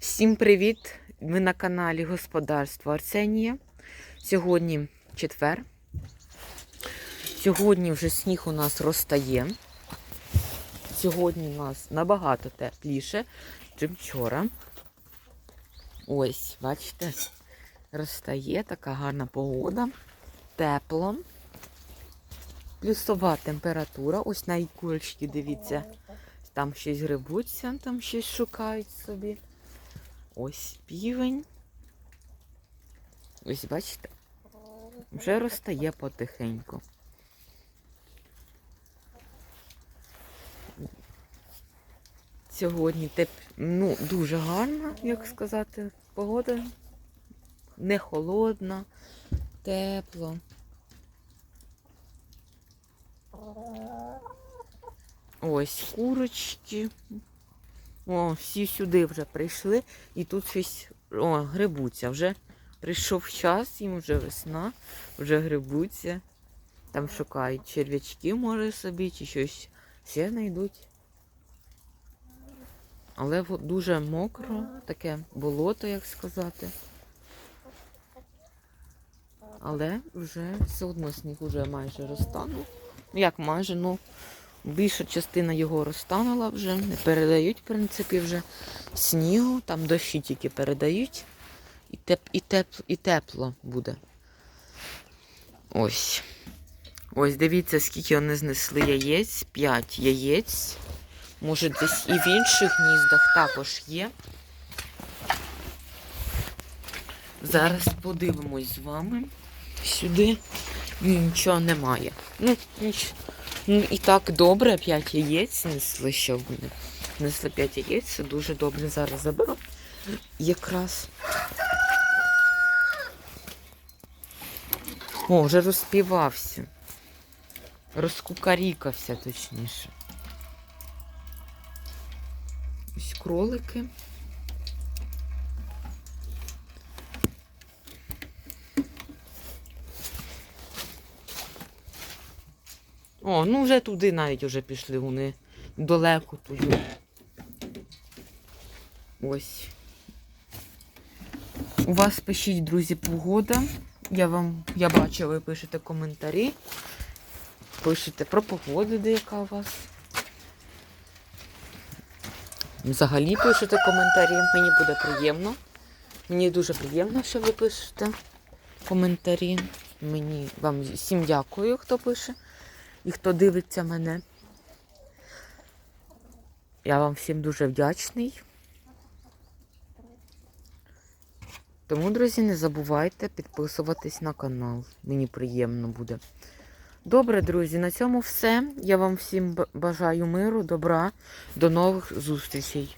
Всім привіт! Ми на каналі Господарство Арсенія. Сьогодні четвер. Сьогодні вже сніг у нас розтає. Сьогодні у нас набагато тепліше, ніж вчора. Ось, бачите, розтає така гарна погода. Тепло. Плюсова температура. Ось на курочки, дивіться, там щось грибуться, там щось шукають собі. Ось півень. Ось бачите, вже розтає потихеньку. Сьогодні теп... ну, дуже гарна, як сказати, погода. Не холодна, тепло. Ось курочки. О, всі сюди вже прийшли і тут щось о, грибуться. Вже прийшов час, їм вже весна, вже грибуться. Там шукають черв'ячки, може собі, чи щось ще знайдуть. Але дуже мокро, таке болото, як сказати. Але вже все одно сніг вже майже розтанув. Ну як майже, ну більша частина його розтанула вже. Не передають, в принципі, вже снігу, там дощі тільки передають. І, теп, і, теп, і тепло буде. Ось. Ось дивіться, скільки вони знесли яєць. П'ять яєць. Може, десь і в інших гніздах також є. Зараз подивимось з вами сюди. Ні, Нічого немає. Ну, ніч... ну і так добре, 5 яєць несли, що вони. Несли 5 яєць, дуже добре. Зараз заберу. Якраз. О, вже розпівався. Розкукарікався, точніше. Ось кролики. О, ну вже туди навіть вже пішли вони далеко туди. Ось. У вас пишіть, друзі, погода. Я вам, я бачу, ви пишете коментарі. Пишете про погоду, де яка у вас. Взагалі пишете коментарі. Мені буде приємно. Мені дуже приємно, що ви пишете коментарі. Мені вам всім дякую, хто пише і хто дивиться мене. Я вам всім дуже вдячний. Тому, друзі, не забувайте підписуватись на канал. Мені приємно буде. Добре, друзі, на цьому все. Я вам всім бажаю миру, добра. До нових зустрічей.